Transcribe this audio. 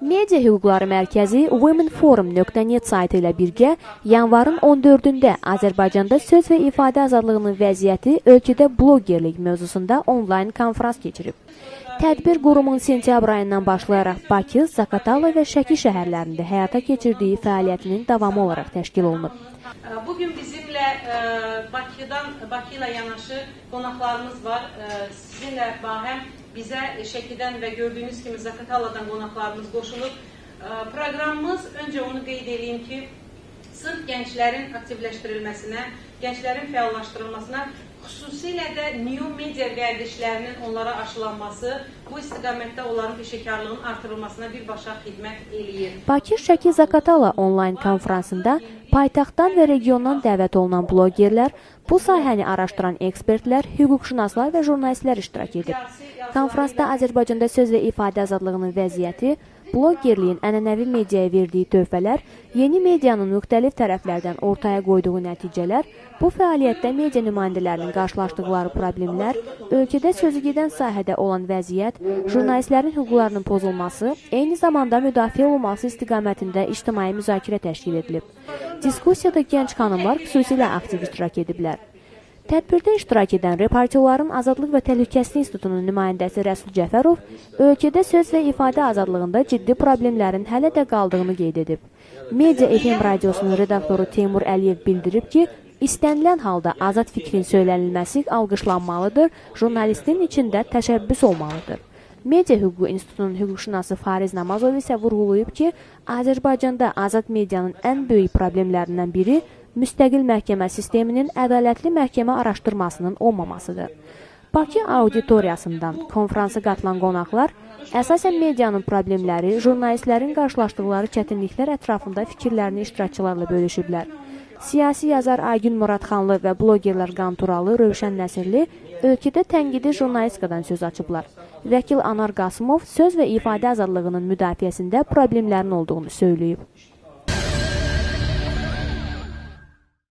Media Hüquqları Mərkəzi womenforum.net saytı ilə birgə yanvarın 14-də Azərbaycanda söz və ifadə azadlığının vəziyyəti ölkədə blogerlik mövzusunda onlayn konfrans keçirib. Tədbir qurumun sentyabr ayından başlayaraq Bakı, Zaqatala və Şəki şəhərlərində həyata keçirdiyi fəaliyyətinin davamı olaraq təşkil olunub. Bugün bizimle e, Bakı'dan, Bakı ile yanaşı konaklarımız var. E, sizinle bahem bize Şeki'den ve gördüğünüz gibi Zakatala'dan konaklarımız koşulup e, programımız önce onu qeyd edeyim ki sırf gençlerin aktivləşdirilməsinə, gençlerin fəallaşdırılmasına xüsusilə də new media vərdişlərinin onlara aşılanması bu istiqamətdə onların peşəkarlığının artırılmasına birbaşa xidmət eləyir. Bakı Şəki Zakatala onlayn konfransında paytaxtdan və regiondan dəvət olunan blogerlər, bu sahəni araşdıran ekspertlər, hüquqşünaslar və jurnalistlər iştirak edib. Konfransda Azərbaycanda söz və ifadə azadlığının vəziyyəti, blogerliyin ənənəvi mediaya verdiyi töhfələr, yeni medianın müxtəlif tərəflərdən ortaya qoyduğu nəticələr, bu fəaliyyətdə media nümayəndələrinin qarşılaşdıqları problemlər, ölkədə sözü gedən sahədə olan vəziyyət, jurnalistlərin hüquqlarının pozulması, eyni zamanda müdafiə olunması istiqamətində ictimai müzakirə təşkil edilib. Diskusiyada gənc xanımlar xüsusilə aktiv iştirak ediblər. Tədbirdə iştirak edən reportyorların Azadlıq və Təhlükəsizlik İnstitutunun nümayəndəsi Rəsul Cəfərov ölkədə söz və ifadə azadlığında ciddi problemlərin hələ də qaldığını qeyd edib. Media FM radiosunun redaktoru Teymur Əliyev bildirib ki, istənilən halda azad fikrin söylənilməsi alqışlanmalıdır, jurnalistin içində təşəbbüs olmalıdır. Media Hüququ İnstitutunun hüquqşünası Fariz Namazov isə vurğulayıb ki, Azərbaycanda azad medianın ən böyük problemlərindən biri müstəqil məhkəmə sisteminin ədalətli məhkəmə araşdırmasının olmamasıdır. Bakı auditoriyasından konfransa qatılan qonaqlar əsasən medianın problemləri, jurnalistlərin qarşılaşdıqları çətinliklər ətrafında fikirlərini iştirakçılarla bölüşüblər. Siyasi yazar Aygün Muradxanlı və blogerlər Qanturalı, Rövşən Nəsirli ölkədə tənqidi jurnalistikadan söz açıblar. Vəkil Anar Qasımov söz və ifadə azadlığının müdafiəsində problemlərin olduğunu söyləyib.